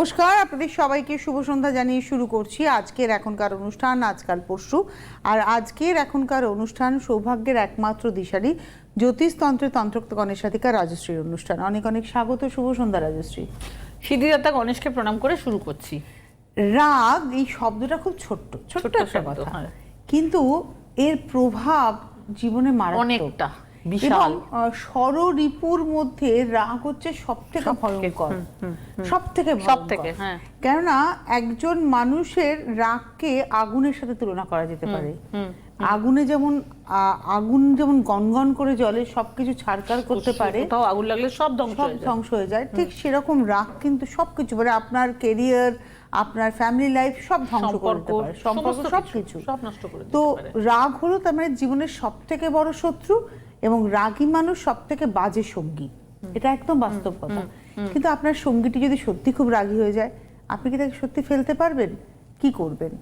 নমস্কার আপনাদের সবাইকে শুভ সন্ধ্যা জানিয়ে শুরু করছি আজকের এখনকার অনুষ্ঠান আজকাল পরশু। আর আজকের এখনকার অনুষ্ঠান সৌভাগ্যের একমাত্র দিশারি জ্যোতিষতন্ত্রের তন্ত্রগণের সাথিকা রাজশ্রীর অনুষ্ঠান। অনেক অনেক স্বাগত শুভ সন্ধ্যা রাজশ্রী। সিদ্ধিদাতা গণেশকে প্রণাম করে শুরু করছি। রাগ এই শব্দটা খুব ছোট্ট ছোট্ট একটা কথা। হ্যাঁ। কিন্তু এর প্রভাব জীবনে মারাত্মক। অনেকটা, বিশাল। ষড়রিপুর মধ্যে রাগ হচ্ছে সব থেকে ভয়ঙ্কর। সব থেকে সবথেকে, হ্যাঁ। কেননা একজন মানুষের রাগকে আগুনের সাথে তুলনা করা যেতে পারে। আগুনে যেমন আগুন যেমন গনগন করে জলে সবকিছু ছাড়কার করতে পারে। কোথাও আগুন লাগলে সব ধ্বংস সব হয়ে যায়। ধ্বংস হয়ে যায়। ঠিক সেরকম রাগ কিন্তু সবকিছু মানে আপনার কেরিয়ার আপনার ফ্যামিলি লাইফ সব ধ্বংস করে দিতে সম্পর্ক পারে সম্পর্ক সবকিছু। সব নষ্ট করে দিতে তো রাগ হলো তার মানে জীবনের সব থেকে বড় শত্রু। এবং রাগী মানুষ সব থেকে বাজে সঙ্গী। এটা একদম বাস্তব কথা কিন্তু আপনার সঙ্গীটি যদি সত্যি খুব রাগী হয়ে যায় আপনি কি তাকে সত্যি ফেলতে পারবেন? কি করবেন?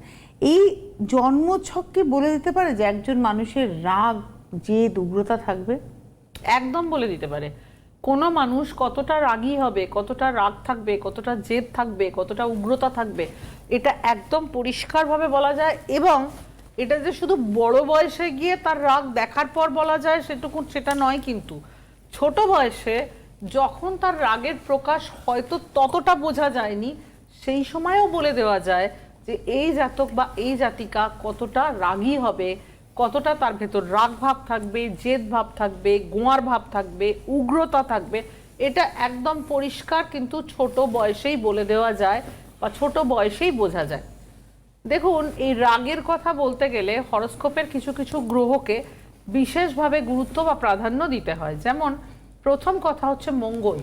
এই জন্মছক কি বলে দিতে পারে যে একজন মানুষের রাগ যে উগ্রতা থাকবে? একদম বলে দিতে পারে। কোনো মানুষ কতটা রাগী হবে কতটা রাগ থাকবে কতটা জেদ থাকবে কতটা উগ্রতা থাকবে এটা একদম পরিষ্কারভাবে বলা যায় এবং এটা যে শুধু বড় বয়সে গিয়ে তার রাগ দেখার পর বলা যায় সেটুকু সেটা নয় কিন্তু। ছোট বয়সে যখন তার রাগের প্রকাশ হয়তো ততটা বোঝা যায়নি, সেই সময়ও বলে দেওয়া যায় যে এই জাতক বা এই জাতিকা কতটা রাগী হবে, কতটা তার ভেতর রাগ ভাব থাকবে, জেদ ভাব থাকবে, গোয়ার ভাব থাকবে, উগ্রতা থাকবে, এটা একদম পরিষ্কার কিন্তু ছোট বয়সেই বলে দেওয়া যায় বা ছোট বয়সেই বোঝা যায়। দেখুন, এই রাগের কথা বলতে গেলে হরস্কোপের কিছু কিছু গ্রহকে বিশেষভাবে গুরুত্ব বা প্রাধান্য দিতে হয়। যেমন, প্রথম কথা হচ্ছে মঙ্গল।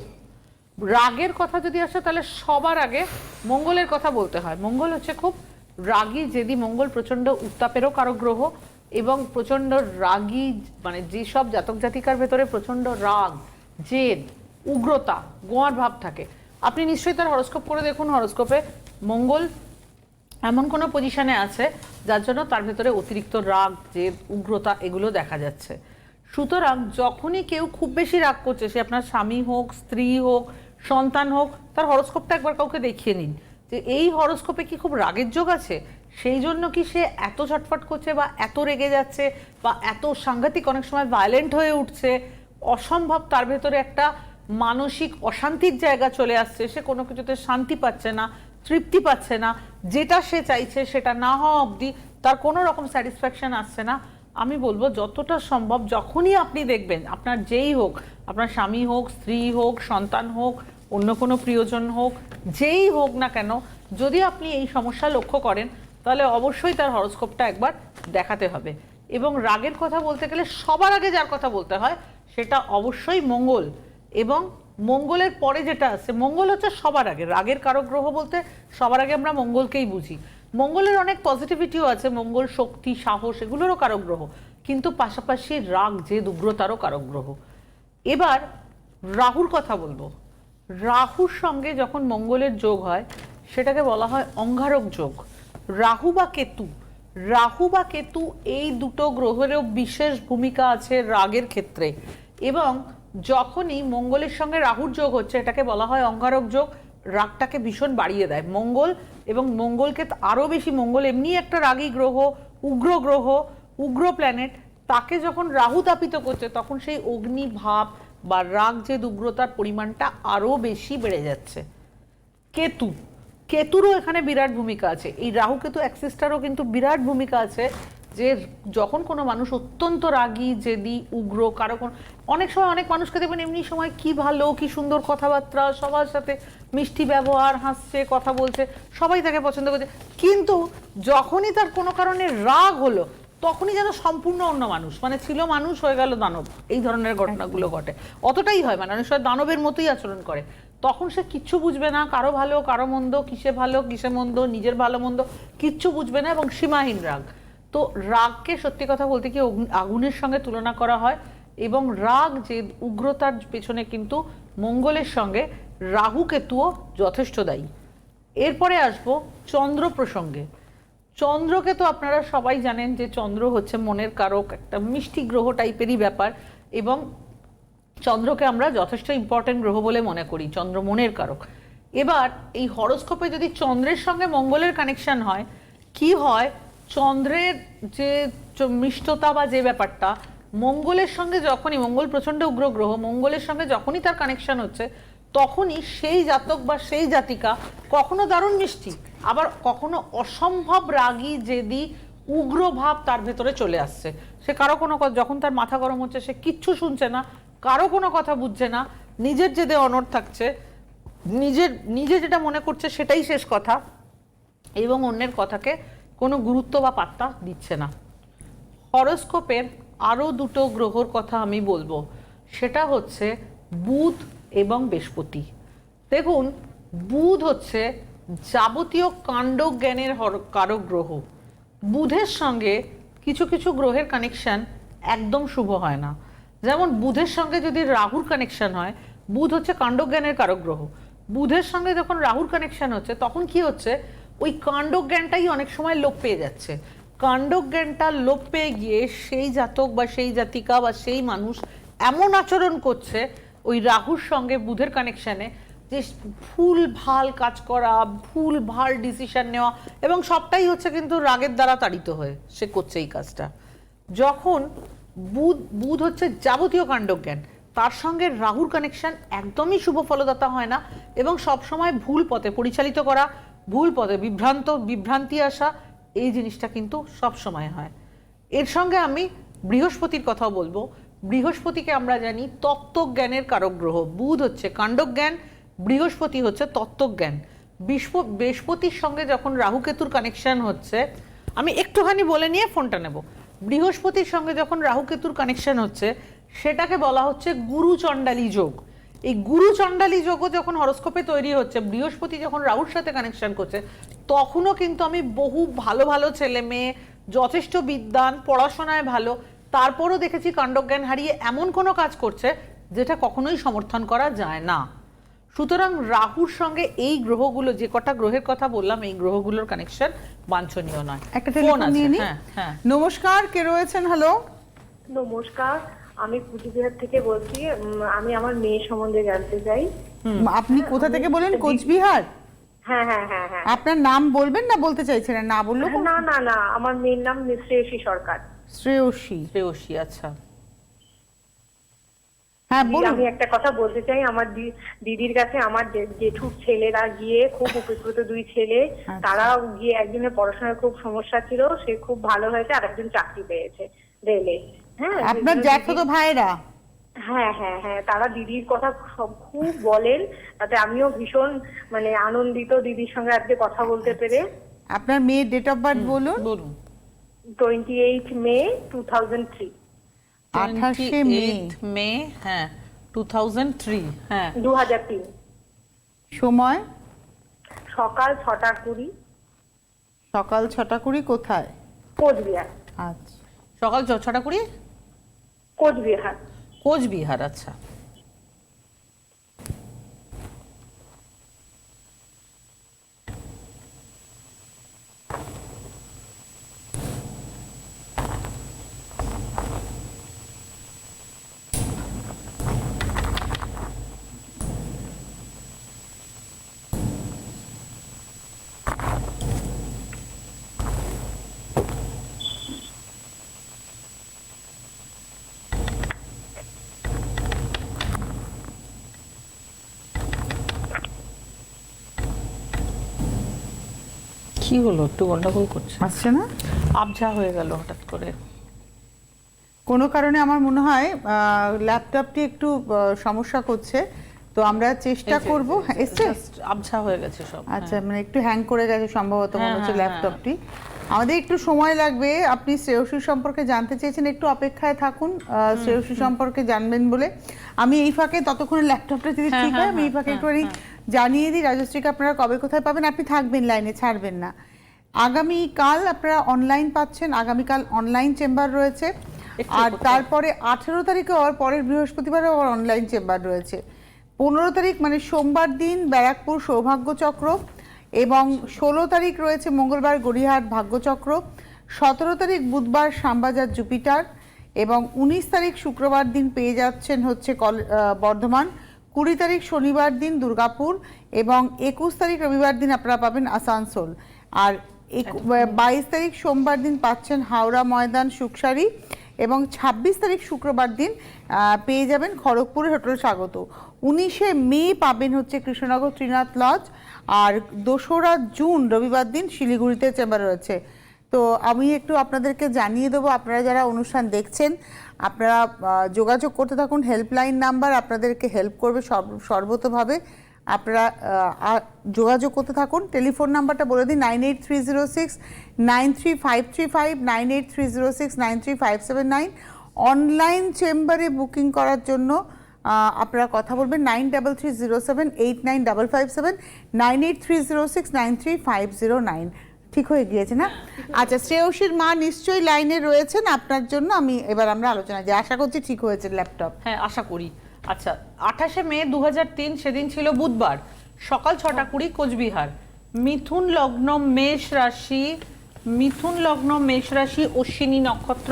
রাগের কথা যদি আসে, তাহলে সবার আগে মঙ্গলের কথা বলতে হয়। মঙ্গল হচ্ছে খুব রাগী, যেদি মঙ্গল প্রচণ্ড উত্তাপেরও কারও গ্রহ এবং প্রচণ্ড রাগী মানে যেসব জাতক জাতিকার ভেতরে প্রচণ্ড রাগ, জেদ, উগ্রতা, গোয়ার ভাব থাকে। আপনি নিশ্চয়ই তার হরস্কোপ করে দেখুন। হরস্কোপে মঙ্গল এমন কোনো পজিশনে আছে যার জন্য তার ভেতরে অতিরিক্ত রাগ, জেদ, উগ্রতা এগুলো দেখা যাচ্ছে। সুতরাং যখনই কেউ খুব বেশি রাগ করছে, সে আপনার স্বামী হোক, স্ত্রী হোক, সন্তান হোক, তার হরস্কোপটা একবার কাউকে দেখিয়ে নিন যে এই হরস্কোপে কি খুব রাগের যোগ আছে? সেই জন্য কি সে এত ছটফট করছে বা এত রেগে যাচ্ছে বা এত সাংঘাতিক অনেক সময় ভায়োলেন্ট হয়ে উঠছে? অসম্ভব তার ভেতরে একটা মানসিক অশান্তির জায়গা চলে আসছে। সে কোনো কিছুতে শান্তি পাচ্ছে না। তৃপ্তি পাচ্ছে না, যেটা সে চাইছে সেটা না হওয়া অবধি তার কোনো রকম স্যাটিসফ্যাকশন আসছে না। আমি বলব যতটা সম্ভব যখনই আপনি দেখবেন, আপনার যেই হোক, আপনার স্বামী হোক, স্ত্রী হোক, সন্তান হোক, অন্য কোনো প্রিয়জন হোক, যেই হোক না কেন, যদি আপনি এই সমস্যা লক্ষ্য করেন, তাহলে অবশ্যই তার হরস্কোপটা একবার দেখাতে হবে। এবং রাগের কথা বলতে গেলে সবার আগে যার কথা বলতে হয়, সেটা অবশ্যই মঙ্গল এবং মঙ্গলের পরে যেটা আছে, মঙ্গল হচ্ছে সবার আগে রাগের কারক গ্রহ বলতে সবার আগে আমরা মঙ্গলকেই বুঝি। মঙ্গলের অনেক পজিটিভিটিও আছে, মঙ্গল শক্তি, সাহস, এগুলোরও কারক গ্রহ। কিন্তু পাশাপাশি রাগ যে উগ্রতারও কারক গ্রহ। এবার রাহুর কথা বলব। রাহুর সঙ্গে যখন মঙ্গলের যোগ হয়, সেটাকে বলা হয় অঙ্গারক যোগ। রাহু বা কেতু, রাহু বা কেতু এই দুটো গ্রহেরও বিশেষ ভূমিকা আছে রাগের ক্ষেত্রে। এবং যখনই মঙ্গলের সঙ্গে রাহুর যোগ হচ্ছে, এটাকে বলা হয় অঙ্গারক যোগ, রাগটাকে ভীষণ বাড়িয়ে দেয়। মঙ্গল এবং মঙ্গলকে আরও বেশি, মঙ্গল এমনি একটা রাগী গ্রহ, উগ্র গ্রহ, উগ্র প্ল্যানেট তাকে যখন রাহু তাপিত করছে, তখন সেই অগ্নি ভাব বা রাগ যে উগ্রতার পরিমাণটা আরও বেশি বেড়ে যাচ্ছে। কেতু, কেতুরও এখানে বিরাট ভূমিকা আছে। এই রাহু কেতু অ্যাক্সিসটারও কিন্তু বিরাট ভূমিকা আছে। যে যখন কোনো মানুষ অত্যন্ত রাগী জেদি উগ্র কারও কোনো অনেক সময় অনেক মানুষকে দেখবেন এমনি সময় কি ভালো কি সুন্দর কথাবার্তা সবার সাথে মিষ্টি ব্যবহার হাসছে কথা বলছে সবাই তাকে পছন্দ করছে। কিন্তু যখনই তার কোনো কারণে রাগ হলো তখনই যেন সম্পূর্ণ অন্য মানুষ মানে ছিল মানুষ হয়ে গেল দানব এই ধরনের ঘটনাগুলো ঘটে। অতটাই হয় মানে অনেক সময় দানবের মতোই আচরণ করে। তখন সে কিচ্ছু বুঝবে না কারও ভালো কারও মন্দ কিসে ভালো কিসে মন্দ নিজের ভালো মন্দ কিচ্ছু বুঝবে না এবং সীমাহীন রাগ। তো রাগকে সত্যি কথা বলতে কি আগুনের সঙ্গে তুলনা করা হয় এবং রাগ যে উগ্রতার পেছনে কিন্তু মঙ্গলের সঙ্গে রাহু কেতুও যথেষ্ট দায়ী। এরপরে আসব চন্দ্র প্রসঙ্গে। চন্দ্রকে তো আপনারা সবাই জানেন যে চন্দ্র হচ্ছে মনের কারক, একটা মিষ্টি গ্রহ টাইপেরই ব্যাপার এবং চন্দ্রকে আমরা যথেষ্ট ইম্পর্টেন্ট গ্রহ বলে মনে করি, চন্দ্র মনের কারক। এবার এই হরস্কোপে যদি চন্দ্রের সঙ্গে মঙ্গলের কানেকশন হয়, কি হয়? চন্দ্রের যে মিষ্টতা বা যে ব্যাপারটা, মঙ্গলের সঙ্গে যখনই, মঙ্গল প্রচণ্ড উগ্র গ্রহ, মঙ্গলের সঙ্গে যখনই তার কানেকশন হচ্ছে, তখনই সেই জাতক বা সেই জাতিকা কখনো দারুণ মিষ্টি, আবার কখনো অসম্ভব রাগী, জেদি, উগ্র ভাব তার ভেতরে চলে আসছে। সে কারও কোনো যখন তার মাথা গরম হচ্ছে, সে কিচ্ছু শুনছে না, কারও কোনো কথা বুঝছে না, নিজের জেদে অনর থাকছে, নিজের, নিজে যেটা মনে করছে সেটাই শেষ কথা, এবং অন্যের কথাকে কোনো গুরুত্ব বা পাত্তা দিচ্ছে না। হরোস্কোপের আরও দুটো গ্রহর কথা আমি বলব। সেটা হচ্ছে বুধ এবং বৃহস্পতি। দেখুন, বুধ হচ্ছে যাবতীয় কাণ্ডজ্ঞানের কারক গ্রহ। বুধের সঙ্গে কিছু কিছু গ্রহের কানেকশন একদম শুভ হয় না। যেমন বুধের সঙ্গে যদি রাহুর কানেকশন হয়, বুধ হচ্ছে কাণ্ডজ্ঞানের কারক গ্রহ। বুধের সঙ্গে যখন রাহুর কানেকশন হচ্ছে, তখন কি হচ্ছে? ওই কাণ্ডজ্ঞানটাই অনেক সময় লোপ পেয়ে যাচ্ছে। কাণ্ডজ্ঞানটা লোপ পেয়ে গিয়ে সেই জাতক বা সেই জাতিকা বা সেই মানুষ এমন আচরণ করছে ওই রাহুর সঙ্গে বুধের কানেকশানে যে ভুল ভালো কাজ করা ভুল ভালো ডিসিশন নেওয়া এবং সবটাই হচ্ছে কিন্তু রাগের দ্বারা তাড়িত হয়ে সে করছে এই কাজটা। যখন বুধ বুধ হচ্ছে যাবতীয় কাণ্ডজ্ঞান, তার সঙ্গে রাহুর কানেকশন একদমই শুভ ফলদাতা হয় না এবং সবসময় ভুল পথে পরিচালিত করা ভুল পথে বিভ্রান্ত, বিভ্রান্তি আসা, এই জিনিসটা কিন্তু সব সময় হয়। এর সঙ্গে আমি বৃহস্পতির কথাও বলব। বৃহস্পতিকে আমরা জানি তত্ত্বজ্ঞানের কারক গ্রহ বুধ হচ্ছে কাণ্ডজ্ঞান, বৃহস্পতি হচ্ছে তত্ত্বজ্ঞান। বিস্প- বৃহস্পতির সঙ্গে যখন রাহু কেতুর কানেকশন হচ্ছে, আমি একটুখানি বলে নিয়ে ফোনটা নেব। বৃহস্পতির সঙ্গে যখন রাহু কেতুর কানেকশন হচ্ছে, সেটাকে বলা হচ্ছে গুরু চণ্ডালী যোগ। এই গুরু চণ্ডালী যোগও যখন হরস্কোপে তৈরি হচ্ছে বৃহস্পতি যখন রাহুর সাথে কানেকশন করছে তখনও কিন্তু আমি বহু ভালো ভালো ছেলে মেয়ে যথেষ্ট বিদ্যান পড়াশোনায় ভালো তারপরও দেখেছি কাণ্ডজ্ঞান হারিয়ে এমন কোনো কাজ করছে যেটা কখনোই সমর্থন করা যায় না। সুতরাং রাহুর সঙ্গে এই গ্রহগুলো যে কটা গ্রহের কথা বললাম এই গ্রহগুলোর কানেকশন বাঞ্ছনীয় নয়। একটা টেলিফোন আছে নিয়ে হ্যাঁ হ্যাঁ। নমস্কার কে রয়েছেন? হ্যালো নমস্কার। আমি কুচবিহার থেকে বলছি আমি আমার মেয়ে সম্বন্ধে জানতে চাই। আপনি কোথা থেকে বলেন কোচবিহার? হ্যাঁ হ্যাঁ হ্যাঁ হ্যাঁ। আপনার নাম বলবেন না বলতে চাইছেন? না বললেও কোনো- না না না আমার মেয়ের নাম শ্রেয়সী সরকার। শ্রেয়সী। শ্রেয়সী আচ্ছা। হ্যাঁ বলুন। আমি একটা কথা বলতে চাই আমার দিদির কাছে আমার জেঠুর ছেলেরা গিয়ে খুব উপকৃত দুই ছেলে আচ্ছা। তারা গিয়ে একজনের পড়াশোনার খুব সমস্যা ছিল সে খুব ভালো হয়েছে আর একজন চাকরি পেয়েছে রেলে। হ্যাঁ আপনার জ্যাঠতো ভাইরা। হ্যাঁ হ্যাঁ হ্যাঁ তারা দিদির কথা সব খুব বলেন তাতে আমিও ভীষণ মানে আনন্দিত দিদির সঙ্গে আজকে কথা বলতে পেরে। আপনার মেয়ের ডেট অফ বার্থ বলুন। বলুন। Twenty eight May two thousand three আঠাশে মে। মে হ্যাঁ টু থাউজেন্ড থ্রি হ্যাঁ। দু হাজার তিন। সময়? সকাল ছটা কুড়ি। সকাল ছটা কুড়ি কোথায়? কোচবিহার। আচ্ছা। সকাল ছ- ছটা কুড়ি? কোচবিহার। কোচবিহার আচ্ছা। কি হলো? একটু গন্ডগোল করছে। আসছে না? আবঝা হয়ে গেল হঠাৎ করে। কোনো কারণে আমার মনে হয় ল্যাপটপটি একটু সমস্যা করছে। তো আমরা চেষ্টা করব। এসছে? just আবঝা হয়ে গেছে সব। আচ্ছা মানে একটু হ্যাং করে গেছে সম্ভবত মনে হ্যাঁ, হচ্ছে হ্যাঁ, ল্যাপটপটি। আমাদের একটু সময় লাগবে। আপনি শ্রেয়সী সম্পর্কে জানতে চেয়েছেন একটু অপেক্ষায় থাকুন। শ্রেয়সী সম্পর্কে জানবেন বলে। আমি এই ফাঁকে ততক্ষণে ল্যাপটপটা যদি হ্যাঁ, ঠিক হয় হ্যাঁ, আমি এই ফাঁকে হ্যাঁ, একটুখানি জানিয়ে দিই রাজশ্রীকে আপনারা কবে কোথায় পাবেন? আপনি থাকবেন লাইনে ছাড়বেন না। আগামীকাল আপনারা অনলাইন পাচ্ছেন আগামীকাল অনলাইন চেম্বার রয়েছে। আর তারপরে আঠেরো তারিখে আবার পরের বৃহস্পতিবারে আবার অনলাইন চেম্বার রয়েছে। পনেরো তারিখ মানে সোমবার দিন ব্যারাকপুর সৌভাগ্য চক্র এবং ষোলো তারিখ রয়েছে মঙ্গলবার গড়িহাট ভাগ্যচক্র সতেরো তারিখ বুধবার শ্যামবাজার জুপিটার এবং উনিশ তারিখ শুক্রবার দিন পেয়ে যাচ্ছেন হচ্ছে কল বর্ধমান। কুড়ি তারিখ শনিবার দিন দুর্গাপুর এবং একুশ তারিখ রবিবার দিন আপনারা পাবেন আসানসোল। আর একু- বাইশ তারিখ সোমবার দিন পাচ্ছেন হাওড়া ময়দান সুকসারি এবং ছাব্বিশ তারিখ শুক্রবার দিন পেয়ে যাবেন খড়গপুরের হোটেল স্বাগত। উনিশে মে পাবেন হচ্ছে কৃষ্ণনগর ত্রিনাথ লজ আর দোসরা জুন রবিবার দিন শিলিগুড়িতে চেম্বার রয়েছে। তো আমি একটু আপনাদেরকে জানিয়ে দেবো আপনারা যারা অনুষ্ঠান দেখছেন আপনারা যোগাযোগ করতে থাকুন। হেল্পলাইন নাম্বার আপনাদেরকে হেল্প করবে সর্ব- সর্বতভাবে। আপনারা যোগাযোগ করতে থাকুন। টেলিফোন নাম্বারটা বলে দিন nine eight three zero six nine three five three five nine eight three zero six nine three five seven nine online চেম্বারে বুকিং করার জন্য আপনারা কথা বলবেন nine double three zero seven eight nine double five seven nine eight three zero six nine three five zero nine ঠিক হয়ে গিয়েছে, না? আচ্ছা শ্রেয়সীর মা নিশ্চয়ই লাইনে রয়েছেন, আপনার জন্য আমি এবার আমরা আলোচনা যে আশা করছি ঠিক হয়েছে ল্যাপটপ। হ্যাঁ আশা করি। আচ্ছা আঠাশে মে দু হাজার তিন সেদিন ছিল বুধবার। সকাল ছটা কুড়ি কোচবিহার। মিথুন লগ্ন মেষ রাশি, মিথুন লগ্ন মেষ রাশি, অশ্বিনী নক্ষত্র।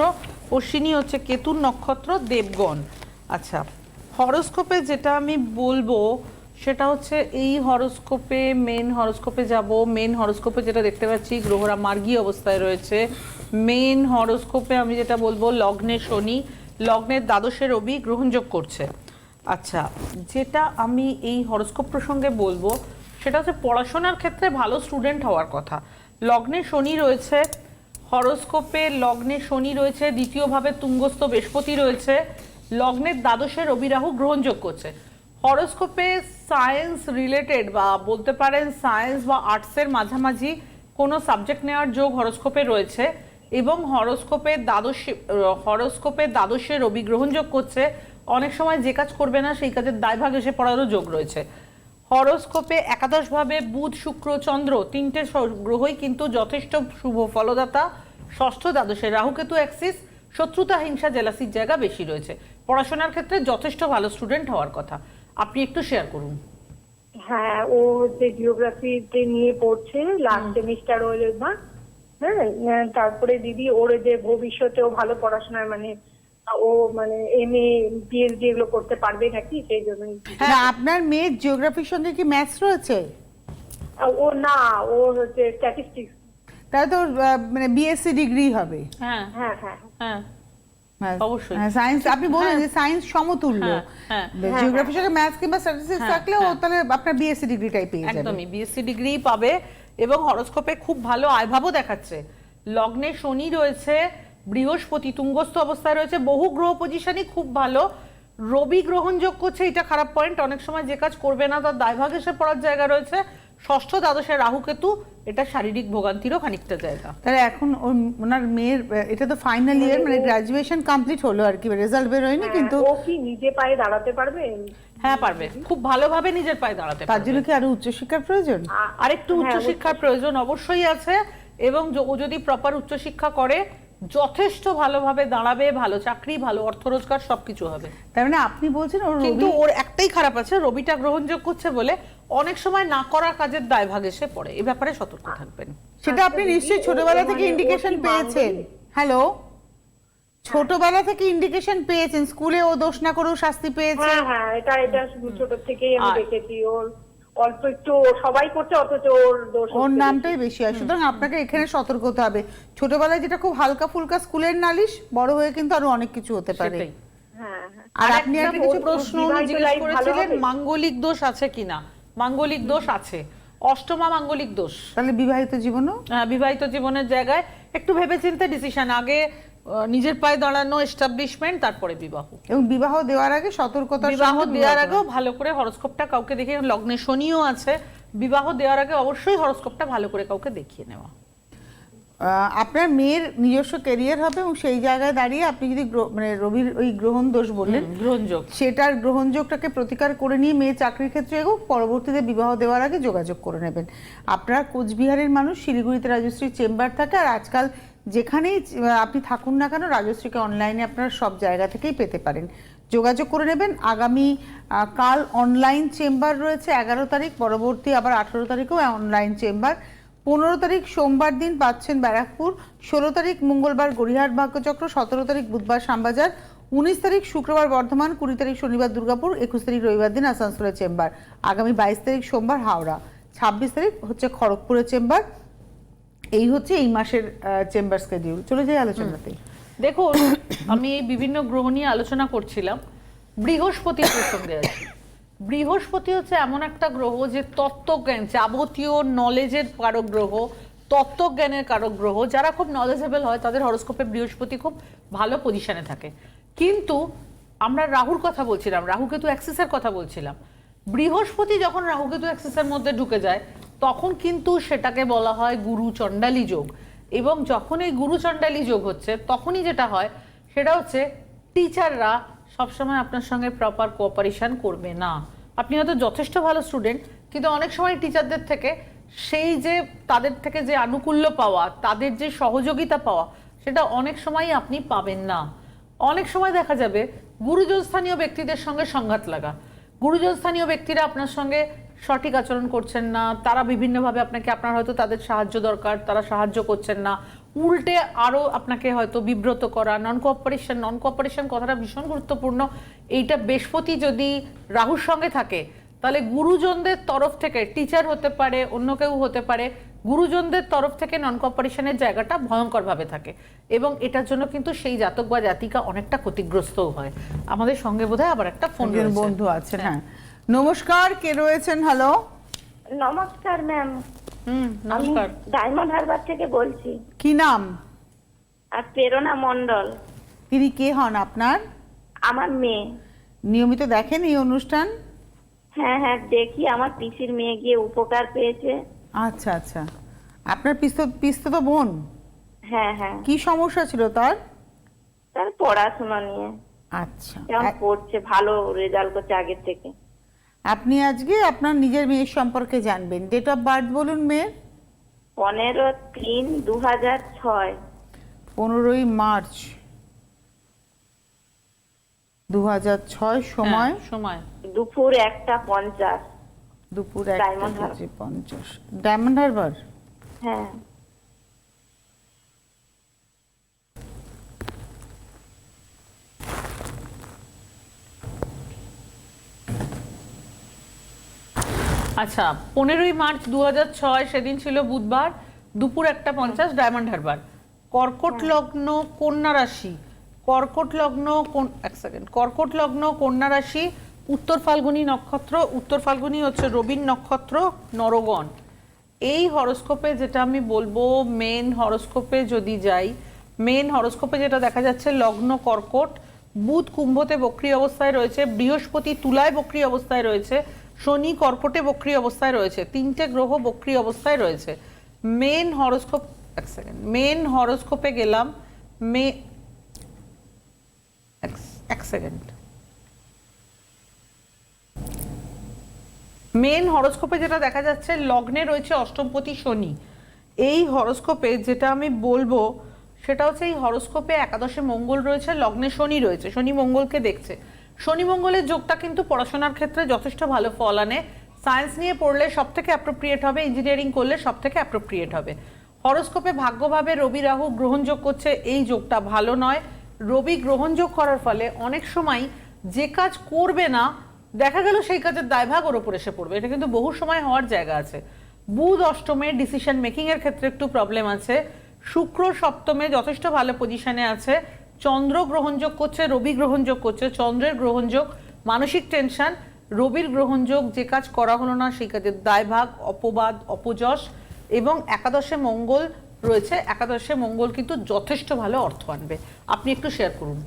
অশ্বিনী হচ্ছে কেতুর নক্ষত্র, দেবগণ। আচ্ছা হরস্কোপে যেটা আমি বলব সেটা হচ্ছে এই হরোস্কোপে মেন হরোস্কোপে যাব। মেন হরোস্কোপে যেটা দেখতে পাচ্ছি, গ্রহরা মার্গী অবস্থায় রয়েছে। মেন হরোস্কোপে আমি যেটা বলব, লগ্নে শনি, লগ্নের দ্বাদশে রবি গ্রহণযোগ করছে। আচ্ছা যেটা আমি এই হরোস্কোপ প্রসঙ্গে বলব, সেটা হচ্ছে পড়াশোনার ক্ষেত্রে ভালো স্টুডেন্ট হওয়ার কথা। লগ্নে শনি রয়েছে, হরোস্কোপে লগ্নে শনি রয়েছে, দ্বিতীয়ভাবে তুঙ্গস্থ বৃহস্পতি রয়েছে, লগ্নের দ্বাদশে রবি রাহু গ্রহণযোগ করছে। হরোস্কোপে সায়েন্স রিলেটেড বা বলতে পারেন সায়েন্স বা আর্টসের মাঝামাঝি কোনো সাবজেক্ট নেওয়ার যোগ হরোস্কোপে রয়েছে এবং হরোস্কোপে দ্বাদশে হরোস্কোপে দ্বাদশে রবি গ্রহণযোগ করছে। অনেক সময় যে কাজ করবে না, সেই কাজের দায়ভাগ এসে পড়ারও যোগ রয়েছে। হরোস্কোপে একাদশভাবে বুধ, শুক্র, চন্দ্র তিনটে গ্রহই কিন্তু যথেষ্ট শুভ ফলদাতা। ষষ্ঠ দ্বাদশে রাহুকেতু অ্যাক্সিস শত্রুতা, হিংসা জেলাসির জায়গা বেশি রয়েছে। পড়াশোনার ক্ষেত্রে যথেষ্ট ভালো স্টুডেন্ট হওয়ার কথা। আপনি একটু শেয়ার করুন। হ্যাঁ ও যে জিওগ্রাফিতে নিয়ে পড়ছে লাস্ট সেমিস্টার ওর এবার হ্যাঁ তারপরে দিদি ওর যে ভবিষ্যতেও ভালো পড়াশোনায় মানে ও মানে এম এ পিএইচডি এগুলো করতে পারবে নাকি সেই জন্যই না আপনার মেয়ের জিওগ্রাফির সঙ্গে কি ম্যাথস রয়েছে? ও না ও হচ্ছে স্ট্যাটিস্টিক্স তাহলে তো ওর, আহ, মানে বিএসসি ডিগ্রি হবে। হ্যাঁ। হ্যাঁ হ্যাঁ। হ্যাঁ। অবশ্যই। সায়েন্স আপনি বলেন যে সায়েন্স সমতুল্য হ্যাঁ, হ্যাঁ। জিওগ্রাফির সঙ্গে ম্যাথস কিংবা স্ট্যাটিস্টিক্স হ্যাঁ, থাকলে ও হ্যাঁ। তাহলে আপনার বিএসসি ডিগ্রিটাই পেয়ে যাবে একদমই বিএসসি ডিগ্রি পাবে এবং হরোস্কোপে খুব ভালো আয়ভাবও দেখাচ্ছে লগ্নে শনি রয়েছে বৃহস্পতি তুঙ্গস্থ অবস্থায় রয়েছে বহু গ্রহ পজিশনই খুব ভালো রবি গ্রহণযোগ করছে এটা খারাপ পয়েন্ট অনেক সময় যে কাজ করবে না তার দায়ভাগ এসে পড়ার জায়গা রয়েছে ষষ্ঠ দ্বাদশে রাহুকেতু এটা শারীরিক ভোগান্তিরও খানিকটা জায়গা। তাহলে এখন ওনার মেয়ের এটা তো ফাইনাল ইয়ার মানে গ্রাজুয়েশন কমপ্লিট হলো আর কি রেজাল্ট বেরোয়নি কিন্তু ও কি নিজে পায়ে দাঁড়াতে পারবে? হ্যাঁ পারবে। খুব ভালোভাবে নিজের পায়ে দাঁড়াতে পারবে তার জন্য কি আরও উচ্চশিক্ষার প্রয়োজন? আরেকটু হ্যাঁ, উচ্চশিক্ষার প্রয়োজন অবশ্যই আছে এবং ও যদি প্রপার উচ্চশিক্ষা করে যথেষ্ট ভালোভাবে দাঁড়াবে ভালো চাকরি ভালো অর্থ রোজগার সবকিছু হবে। তার মানে আপনি বলছেন ওর কিন্তু ওর একটাই খারাপ আছে রবিটা গ্রহণযোগ করছে বলে অনেক সময় না করা কাজের দায়ভাগ এসে পড়ে। এ ব্যাপারে সতর্ক থাকবেন। সেটা আপনি আচ্ছা, নিশ্চয়ই ছোটবেলা থেকে মানে ইন্ডিকেশন পেয়েছেন। হ্যালো? ছোটবেলা থেকে ইন্ডিকেশন পেয়েছেন। স্কুলে ও দোষ না করেও শাস্তি পেয়েছে হ্যাঁ হ্যাঁ এটা এটা ছোট থেকেই আমি দেখেছি। ওর অল্প একটু ও সবাই করছে অথচ ওর দোষ ওর নামটাই বেশি। হয়। সুতরাং আপনাকে এখানে সতর্ক হতে হবে। ছোটবেলায় যেটা খুব হালকা ফুলকা স্কুলের নালিশ বড় হয়ে কিন্তু আরও অনেক কিছু হতে পারে। সেটাই। হ্যাঁ হ্যাঁ। আর আর আপনি একটা একটা কিছু প্রশ্ন জিজ্ঞেস করেছিলেন মাঙ্গলিক দোষ আছে কিনা? মাঙ্গলিক দোষ আছে। অষ্টমা মাঙ্গলিক দোষ। তাহলে বিবাহিত জীবনও? বিবাহিত জীবনের জায়গায় একটু ভেবেচিন্তে ডিসিশন আগে নিজের পায়ে দাঁড়ানো এস্টাবলিশমেন্ট তারপরে বিবাহ। এবং বিবাহ দেওয়ার আগে সতর্কতা বিবাহ দেওয়ার আগেও ভালো করে হরস্কোপটা কাউকে দেখে লগ্নে শনিও আছে বিবাহ দেওয়ার আগে অবশ্যই হরস্কোপটা ভালো করে কাউকে দেখিয়ে নেওয়া। আপনার মেয়ের নিজস্ব ক্যারিয়ার হবে এবং সেই জায়গায় দাঁড়িয়ে আপনি যদি মানে রবির ওই গ্রহণ দোষ বললেন গ্রহণযোগ। সেটার গ্রহণযোগটাকে প্রতিকার করে নিয়ে মেয়ে চাকরির ক্ষেত্রে এগো পরবর্তীতে বিবাহ দেওয়ার আগে যোগাযোগ করে নেবেন। আপনার কোচবিহারের মানুষ শিলিগুড়িতে রাজশ্রীর চেম্বার থাকে আর আজকাল যেখানেই আপনি থাকুন না কেন রাজশ্রীকে অনলাইনে আপনারা সব জায়গা থেকেই পেতে পারেন। যোগাযোগ করে নেবেন। আগামী কাল অনলাইন চেম্বার রয়েছে এগারো তারিখ পরবর্তী আবার আঠেরো তারিখেও অনলাইন চেম্বার পনেরো তারিখ সোমবার দিন পাচ্ছেন ব্যারাকপুর, ষোলো তারিখ মঙ্গলবার গড়িয়াহাট ভাগ্যচক্র, সতেরো তারিখ বুধবার শ্যামবাজার, উনিশ তারিখ শুক্রবার বর্ধমান, কুড়ি তারিখ শনিবার দুর্গাপুর, একুশ তারিখ রবিবার দিন আসানসোলের চেম্বার। আগামী বাইশ তারিখ সোমবার হাওড়া, ছাব্বিশ তারিখ হচ্ছে খড়গপুরের চেম্বার। এই হচ্ছে এই মাসের চেম্বার স্কেডিউল চলে যাই আলোচনাতে। দেখুন, আমি এই বিভিন্ন গ্রহ নিয়ে আলোচনা করছিলাম, বৃহস্পতির প্রসঙ্গে আছি বৃহস্পতি হচ্ছে এমন একটা গ্রহ যে তত্ত্বজ্ঞান, যাবতীয় নলেজের কারক গ্রহ তত্ত্বজ্ঞানের কারক গ্রহ যারা খুব নলেজেবল হয়, তাদের হরস্কোপে বৃহস্পতি খুব ভালো পজিশনে থাকে। কিন্তু আমরা রাহুর কথা বলছিলাম, রাহু কেতু অ্যাক্সিসের কথা বলছিলাম। বৃহস্পতি যখন রাহু কেতু অ্যাক্সিসের মধ্যে ঢুকে যায়, তখন কিন্তু সেটাকে বলা হয় গুরু চণ্ডালী যোগ। এবং যখন এই গুরু চণ্ডালী যোগ হচ্ছে, তখনই যেটা হয়, সেটা হচ্ছে টিচাররা সবসময় আপনার সঙ্গে প্রপার কোঅপারেশন করবে না। আপনি হয়তো যথেষ্ট ভালো স্টুডেন্ট কিন্তু অনেক সময় টিচারদের থেকে সেই যে তাদের থেকে যে আনুকূল্য পাওয়া, তাদের যে সহযোগিতা পাওয়া, সেটা অনেক সময় আপনি পাবেন না। অনেক সময় দেখা যাবে গুরুজন স্থানীয় ব্যক্তিদের সঙ্গে সংঘাত লাগা। গুরুজন স্থানীয় ব্যক্তিরা আপনার সঙ্গে সঠিক আচরণ করছেন না তারা বিভিন্নভাবে আপনাকে আপনার হয়তো তাদের সাহায্য দরকার তারা সাহায্য করছেন না উল্টে আরও আপনাকে হয়তো বিব্রত করা নন কোঅপারেশন নন কোঅপারেশন কথাটা ভীষণ গুরুত্বপূর্ণ। এইটা বৃহস্পতি যদি রাহুর সঙ্গে থাকে তাহলে গুরুজনদের তরফ থেকে টিচার হতে পারে অন্য কেউ হতে পারে গুরুজনদের তরফ থেকে নন কোঅপারেশনের জায়গাটা ভয়ঙ্করভাবে থাকে। এবং এটার জন্য কিন্তু সেই জাতক বা জাতিকা অনেকটা ক্ষতিগ্রস্তও হয়। আমাদের সঙ্গে বোধহয় আবার একটা ফোন বন্ধু আছে হ্যাঁ। নমস্কার কে রয়েছেন? হ্যালো নমস্কার ম্যাম হুম নমস্কার। ডায়মন্ড হারবার থেকে বলছি। কি নাম? আর প্রেরণা মণ্ডল। তিনি কে হন আপনার? আমার মেয়ে। নিয়মিত দেখেন এই অনুষ্ঠান? হ্যাঁ হ্যাঁ দেখি। আমার পিসির মেয়ে গিয়ে উপকার পেয়েছে। আচ্ছা আচ্ছা। আপনার পিস্ত পিস্ত তো বোন? হ্যাঁ হ্যাঁ। কি সমস্যা ছিল তার? তার পড়াশোনা নিয়ে। আচ্ছা। কেমন পড়ছে ভালো রেজাল্ট করছে আগের থেকে। আপনি আজকে আপনার নিজের মেয়ের সম্পর্কে জানবেন। ডেট অফ বার্থ বলুন মেয়ের। পনেরো তিন দু হাজার ছয়। পনেরোই মার্চ দু হাজার ছয় সময় হ্যাঁ, সময়? দুপুর একটা পঞ্চাশ। দুপুর একটা পঞ্চাশ। ডায়মন্ড হারবার হ্যাঁ। আচ্ছা পনেরোই মার্চ দু ছয় সেদিন ছিল বুধবার দুপুর একটা পঞ্চাশ ডায়মন্ড হারবার। কর্কট লগ্ন কন্যা রাশি। কর্কট লগ্ন কোন এক সেকেন্ড। কর্কট লগ্ন কন্যা রাশি উত্তর ফাল্গুনী নক্ষত্র উত্তর ফাল্গুনী হচ্ছে রবীন নক্ষত্র নরগণ। এই হরোস্কোপে যেটা আমি বলব মেন হরোস্কোপে যদি যাই মেন হরোস্কোপে যেটা দেখা যাচ্ছে লগ্ন কর্কট বুধ কুম্ভতে বক্রি অবস্থায় রয়েছে বৃহস্পতি তুলায় বক্রি অবস্থায় রয়েছে শনি কর্কটে বক্রি অবস্থায় রয়েছে, তিনটে গ্রহ বক্রি অবস্থায় রয়েছে। মেন হরোস্কোপ, এক সেকেন্ড মেন হরোস্কোপে গেলাম, মে, এক সেকেন্ড মেন হরোস্কোপে যেটা দেখা যাচ্ছে, লগ্নে রয়েছে অষ্টমপতি শনি। এই হরোস্কোপে যেটা আমি বলব, সেটা হচ্ছে এই হরস্কোপে একাদশে মঙ্গল রয়েছে, লগ্নে শনি রয়েছে, শনি মঙ্গলকে দেখছে। শনি মঙ্গলের যোগটা কিন্তু পড়াশোনার ক্ষেত্রে যথেষ্ট ভালো ফল আনে। সায়েন্স নিয়ে পড়লে সব থেকে অ্যাপ্রোপ্রিয়েট হবে ইঞ্জিনিয়ারিং করলে সব থেকে অ্যাপ্রোপ্রিয়েট হবে হরোস্কোপে ভাগ্যভাবে রবি, রাহু গ্রহণযোগ করছে, এই যোগটা ভালো নয়। রবি গ্রহণযোগ করার ফলে অনেক সময় যে কাজ করবে না, দেখা গেল সেই কাজের দায়ভাগ ওর উপর এসে পড়বে। এটা কিন্তু বহু সময় হওয়ার জায়গা আছে। বুধ অষ্টমে ডিসিশন মেকিংয়ের ক্ষেত্রে একটু প্রবলেম আছে। শুক্র সপ্তমে যথেষ্ট ভালো পজিশনে আছে। চন্দ্র গ্রহণযোগ করছে রবি গ্রহণযোগ করছে। চন্দ্রের গ্রহণযোগ মানসিক টেনশন রবির গ্রহণযোগ যে কাজ করা হলো না সেই কাজের দায়ভাগ অপবাদ অপযশ এবং একাদশে মঙ্গল রয়েছে। একাদশে মঙ্গল কিন্তু যথেষ্ট ভালো অর্থ আনবে। আপনি একটু শেয়ার করুন।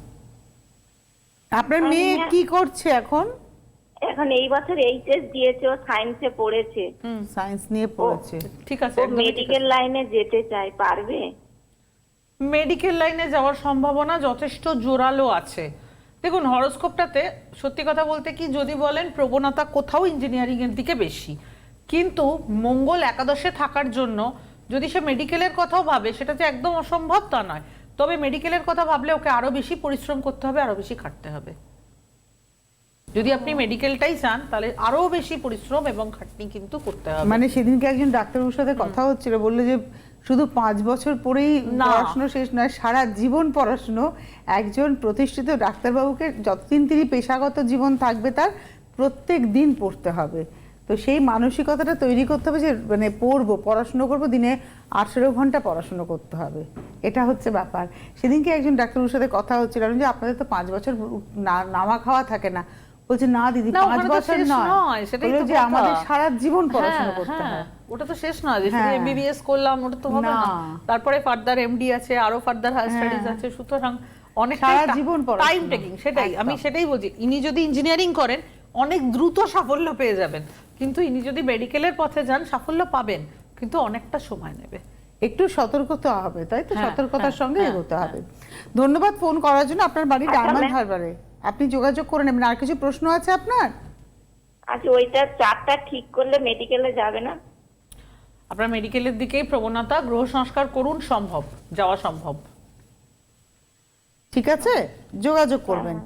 আপনার মেয়ে কি করছে এখন? এখন এই বছর এইচএস দিয়েছে ও সায়েন্সে পড়েছে। সায়েন্স নিয়ে পড়েছে। ঠিক আছে ঠিক আছে। মেডিকেল লাইনে যেতে চায় পারবে? মেডিকেল লাইনে যাওয়ার সম্ভাবনা যথেষ্ট জোরালো আছে। দেখুন হরস্কোপটাতে সত্যি কথা বলতে কি যদি বলেন প্রবণতা কোথাও ইঞ্জিনিয়ারিং এর দিকে বেশি। কিন্তু মঙ্গল একাদশে থাকার জন্য যদি সে মেডিকেলের কথাও ভাবে সেটা যে একদম অসম্ভব তা নয়। তবে মেডিকেলের কথা ভাবলে ওকে আরও বেশি পরিশ্রম করতে হবে আরও বেশি খাটতে হবে। যদি আপনি মেডিকেলটাই চান তাহলে আরও বেশি পরিশ্রম এবং খাটনি কিন্তু করতে হবে। মানে সেদিনকে একজন ডাক্তারবাবুর সাথে কথা হচ্ছিল বলল যে শুধু পাঁচ বছর পরেই। পড়াশুনো শেষ নয় সারা জীবন পড়াশুনো। একজন প্রতিষ্ঠিত ডাক্তারবাবুকে যতদিন তিনি পেশাগত জীবন থাকবে তার প্রত্যেক দিন পড়তে হবে। তো সেই মানসিকতাটা তৈরি করতে হবে যে মানে পড়ব পড়াশুনো করব দিনে আঠেরো ঘণ্টা পড়াশুনো করতে হবে। এটা হচ্ছে ব্যাপার। সেদিনকে একজন ডাক্তারের সাথে কথা হচ্ছিল যে আপনাদের তো পাঁচ বছর না- নামা খাওয়া থাকে না। বলছে না দিদি পাঁচ বছর নয়। তো যে আমাদের সারা জীবন পড়াশোনা হ্যাঁ, করতে হ্যাঁ, হয়। ওটা তো শেষ নয় যে শুধু হ্যাঁ। এমবিবিএস করলাম ওটা তো হবে না। না। তারপরে ফার্দার এমডি আছে আরও ফার্দার হায়ার হ্যাঁ। স্টাডিজ আছে সুতরাং অনেক সারা জীবন পড়াশোনা। টাইম টেকিং সেটাই আমি সেটাই বলছি ইনি যদি ইঞ্জিনিয়ারিং করেন অনেক দ্রুত সাফল্য পেয়ে যাবেন। কিন্তু ইনি যদি মেডিকেলের পথে যান সাফল্য পাবেন কিন্তু অনেকটা সময় নেবে। একটু সতর্কতা হবে তাই তো? হ্যাঁ, সতর্কতার হ্যাঁ, সঙ্গে হ্যাঁ, এগোতে হবে। ধন্যবাদ ফোন করার জন্য আপনার বাড়ি আচ্ছা, ডায়মন্ড হারবারে। আপনি যোগাযোগ করে নেবেন। আর কিছু প্রশ্ন আছে আপনার? আচ্ছা ওইটা চারটা ঠিক করলে মেডিকেলে যাবে না? আপনার মেডিকেলের দিকেই প্রবণতা গ্রহ সংস্কার করুন সম্ভব যাওয়া সম্ভব। ঠিক আছে? যোগাযোগ করবেন।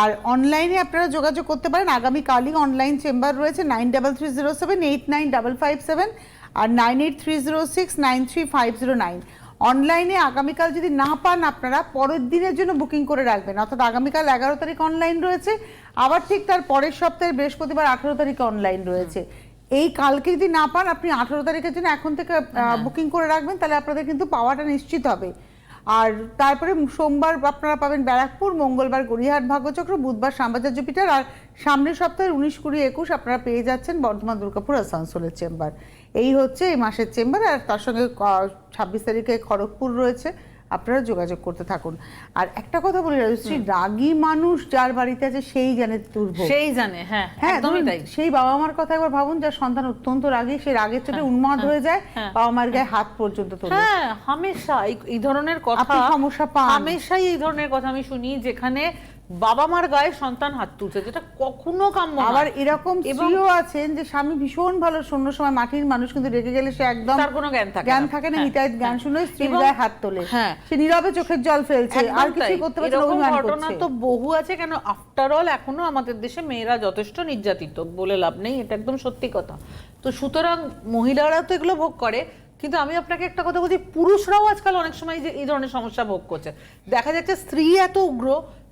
আর অনলাইনে আপনারা যোগাযোগ করতে পারেন। আগামী কালই অনলাইন চেম্বার রয়েছে nine double three zero seven eight nine double five seven আর nine eight three zero six nine three five zero nine অনলাইনে আগামীকাল যদি না পান আপনারা পরের দিনের জন্য বুকিং করে রাখবেন। অর্থাৎ আগামীকাল এগারো তারিখ অনলাইন রয়েছে আবার ঠিক তার পরের সপ্তাহে বৃহস্পতিবার আঠেরো তারিখে অনলাইন রয়েছে। এই কালকে যদি না পান আপনি আঠেরো তারিখের জন্য এখন থেকে বুকিং করে রাখবেন তাহলে আপনাদের কিন্তু পাওয়াটা নিশ্চিত হবে। আর তারপরে সোমবার আপনারা পাবেন ব্যারাকপুর মঙ্গলবার গড়িয়াহাট ভাগ্যচক্র বুধবার শ্যামবাজার জুপিটার আর সামনের সপ্তাহে উনিশ কুড়ি একুশ আপনারা পেয়ে যাচ্ছেন বর্ধমান দুর্গাপুর আসানসোলের চেম্বার। এই হচ্ছে এই মাসের চেম্বার আর তার সঙ্গে ছাব্বিশ তারিখে খড়গপুর রয়েছে। আপনারা যোগাযোগ করতে থাকুন। আর একটা কথা বলি রাজশ্রী রাগী মানুষ যার বাড়িতে আছে সেই জানে দুর্ভোগ। সেই জানে হ্যাঁ হ্যাঁ একদমই তাই। সেই বাবা মার কথা একবার ভাবুন যার সন্তান অত্যন্ত রাগী সে রাগের চোটে উন্মাদ হয়ে যায় হ্যাঁ, বাবা মার গায়ে হাত পর্যন্ত তোলে। হ্যাঁ হামেশা এই- এই ধরনের কথা আপনি সমস্যা পান। হামেশাই এই ধরনের কথা আমি শুনি যেখানে বাবা মার গায়ে সন্তান হাত তুলছে যেটা কখনো কাম্য। আবার এরকম স্ত্রীও আছেন যে স্বামী ভীষণ ভালো শূন্য সময় মাটির মানুষ কিন্তু রেগে গেলে সে একদম তার কোনো জ্ঞান থাকে জ্ঞান থাকে না হ্যাঁ, হিতায় জ্ঞান হ্যাঁ। শুনে স্ত্রীর গায়ে হাত তোলে। হ্যাঁ। সে নীরবে চোখের জল ফেলছে আর কিছু করতে পারছে না এরকম অভিমান ঘটনা তো বহু আছে কেন? আফটার অল এখনও আমাদের দেশে মেয়েরা যথেষ্ট নির্যাতিত বলে লাভ নেই এটা একদম সত্যি কথা। তো সুতরাং মহিলারা তো এগুলো ভোগ করে কিন্তু আমি আপনাকে একটা কথা বলছি পুরুষরাও আজকাল অনেক সময় যে এই ধরনের সমস্যা ভোগ করছে। দেখা যাচ্ছে স্ত্রী এত উগ্র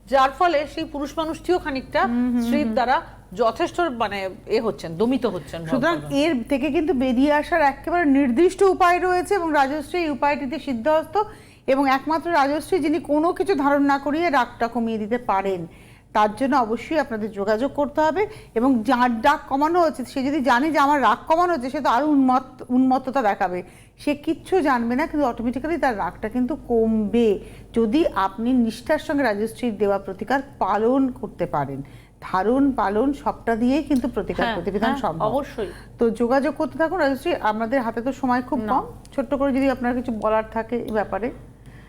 যার ফলে সেই পুরুষ মানুষটিও খানিকটা স্ত্রীর দ্বারা যথেষ্ট মানে এ হচ্ছেন দমিত হচ্ছেন সুতরাং এর থেকে কিন্তু বেরিয়ে আসার একেবারে নির্দিষ্ট উপায় রয়েছে এবং রাজশ্রী এই উপায়টিতে সিদ্ধহস্ত এবং একমাত্র রাজশ্রী যিনি কোনো কিছু ধারণ না করিয়ে রাগটা কমিয়ে দিতে পারেন তার জন্য অবশ্যই আপনাদের যোগাযোগ করতে হবে এবং যার রাগ কমানো হচ্ছে সে যদি জানে যে আমার রাগ কমানো হচ্ছে সে তো আরও উন্মত্ত উন্মত্ততা দেখাবে। সে কিচ্ছু জানবে না কিন্তু অটোমেটিক্যালি তার রাগটা কিন্তু কমবে। যদি আপনি নিষ্ঠার সঙ্গে রাজশ্রীর দেওয়া প্রতিকার পালন করতে পারেন ধারণ পালন সবটা দিয়েই কিন্তু প্রতিকার হ্যাঁ, প্রতিবিধান হ্যাঁ, সম্ভব। অবশ্যই। তো যোগাযোগ করতে থাকুন রাজশ্রী আমাদের হাতে তো সময় খুব কম। ছোট্ট করে যদি আপনার কিছু বলার থাকে এই ব্যাপারে।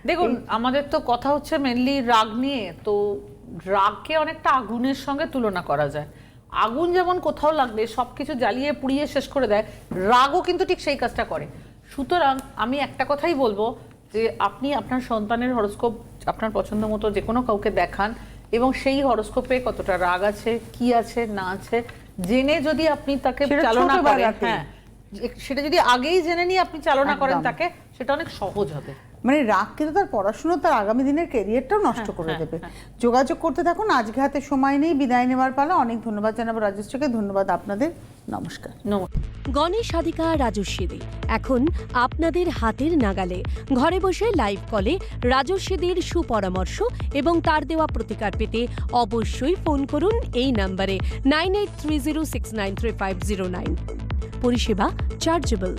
দেখুন আমাদের তো কথা হচ্ছে মেনলি রাগ নিয়ে তো রাগকে অনেকটা আগুনের সঙ্গে তুলনা করা যায়। আগুন যেমন কোথাও লাগলে সবকিছু জ্বালিয়ে পুড়িয়ে শেষ করে দেয় রাগও কিন্তু ঠিক সেই কাজটা করে। সুতরাং আমি একটা কথাই বলব যে আপনি আপনার সন্তানের হরস্কোপ আপনার পছন্দ মতো যে কোনো কাউকে দেখান এবং সেই হরস্কোপে কতটা রাগ আছে কি আছে না আছে জেনে যদি আপনি তাকে চালনা করেন হ্যাঁ সেটা যদি আগেই জেনে নিয়ে আপনি চালনা করেন তাকে সেটা অনেক সহজ হবে। মানে রাগ কিন্তু তার পড়াশুনো তার আগামী দিনের কেরিয়ারটাও নষ্ট করে হ্যাঁ, দেবে। যোগাযোগ করতে থাকুন আজকে হাতে সময় নেই বিদায় নেওয়ার পালা। অনেক ধন্যবাদ জানাব রাজশ্রীকে ধন্যবাদ আপনাদের নমস্কার। নমস্কার। গণেশ সাধিকা রাজস্বীদি এখন আপনাদের হাতের নাগালে ঘরে বসে লাইভ কলে রাজস্বীদের সুপরামর্শ এবং তার দেওয়া প্রতিকার পেতে অবশ্যই ফোন করুন এই নাম্বারে nine eight three zero six nine three five zero nine পরিষেবা চার্জেবল